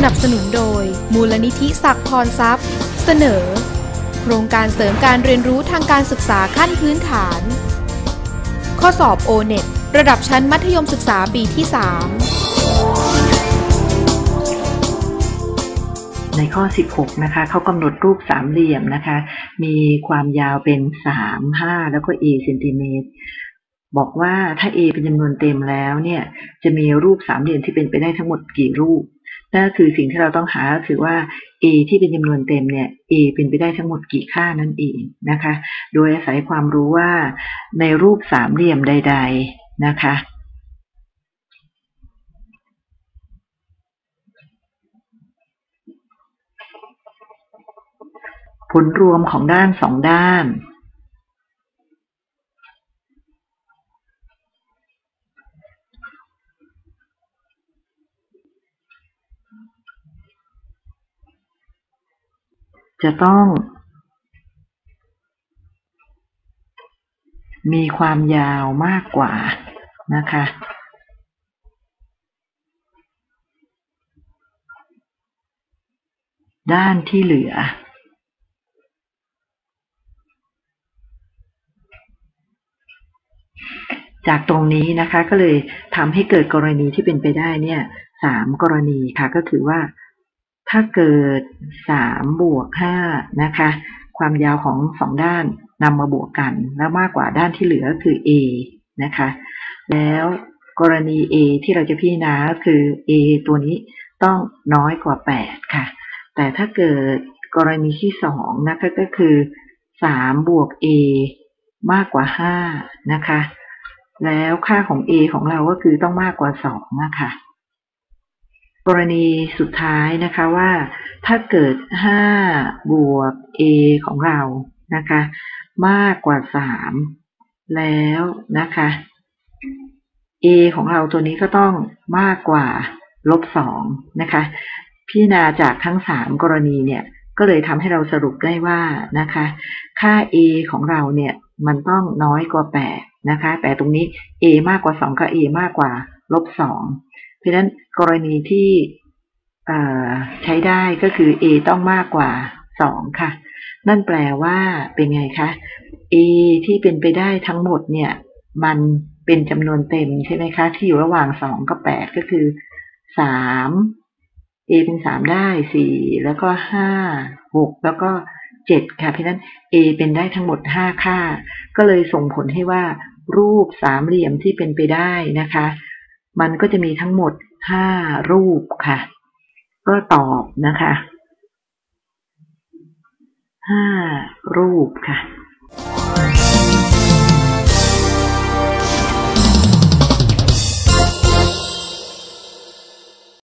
สนับสนุนโดย มูลนิธิศักดิ์พรทรัพย์ เสนอ โครงการเสริมการเรียนรู้ทางการศึกษาขั้นพื้นฐาน ข้อสอบ o n e t ระดับชั้นมัธยมศึกษาปีที่ 3 ในข้อ 16 นะคะ เขากำหนดรูปสามเหลี่ยมนะคะ มีความยาวเป็น 3 5 แล้วก็ a เซนติเมตรบอกว่าถ้า a เป็นจำนวนเต็มแล้วเนี่ย จะมีรูปสามเหลี่ยมที่เป็นไปได้ทั้งหมดกี่รูป นั่นก็คือสิ่งที่เราต้องหาก็คือว่า a ที่เป็นจำนวนเต็มเนี่ย a เป็นไปได้ทั้งหมดกี่ค่านั่นเองนะคะ โดยอาศัยความรู้ว่าในรูปสามเหลี่ยมใด ๆนะคะผลรวมของด้านสองด้าน จะต้อง มีความยาวมากกว่านะคะ ด้านที่เหลือ จากตรงนี้นะคะก็เลยทำให้เกิดกรณีที่เป็นไปได้เนี่ยสามกรณีค่ะก็คือว่า ถ้าเกิดสามบวกห้านะคะ ความยาวของสองด้านนำมาบวกกัน แล้วมากกว่าด้านที่เหลือคือ a นะคะ แล้วกรณี a ที่เราจะพิจารณาคือ a ตัวนี้ต้องน้อยกว่าแปดค่ะ แต่ถ้าเกิดกรณีที่สองนะคะก็คือสามบวก a มากกว่าห้านะคะ แล้วค่าของ a ของเราก็คือต้องมากกว่าสองนะคะ กรณีสุดท้ายนะคะว่าถ้าเกิดห้าบวก a ของเรานะคะ มากกว่าสามแล้วนะคะ a ของเราตัวนี้ก็ต้องมากกว่าลบสองนะคะ พิจารณาจากทั้งสามกรณีเนี่ย ก็เลยทำให้เราสรุปได้ว่านะคะ ค่า a ของเราเนี่ยมันต้องน้อยกว่าแปดนะคะ แต่ตรงนี้ a มากกว่าสองกับ a มากกว่าลบสองเพ ราะฉะนั้นกรณีที่ใช้ได้ก็คือ a ต้องมากกว่าสองค่ะ นั่นแปลว่าเป็นไงคะ a ที่เป็นไปได้ทั้งหมดเนี่ย มันเป็นจำนวนเต็มใช่ไหมคะ ที่อยู่ระหว่างสองกับแปดก็คือสาม a เป็นสามได้สี่แล้วก็ห้าหกแล้วก็เจ็ดค่ะ เพราะนั้น a เป็นได้ทั้งหมดห้าค่า ก็เลยส่งผลให้ว่ารูปสามเหลี่ยมที่เป็นไปได้นะคะ มันก็จะมีทั้งหมดห้ารูปค่ะ ก็ตอบนะคะห้ารูปค่ะ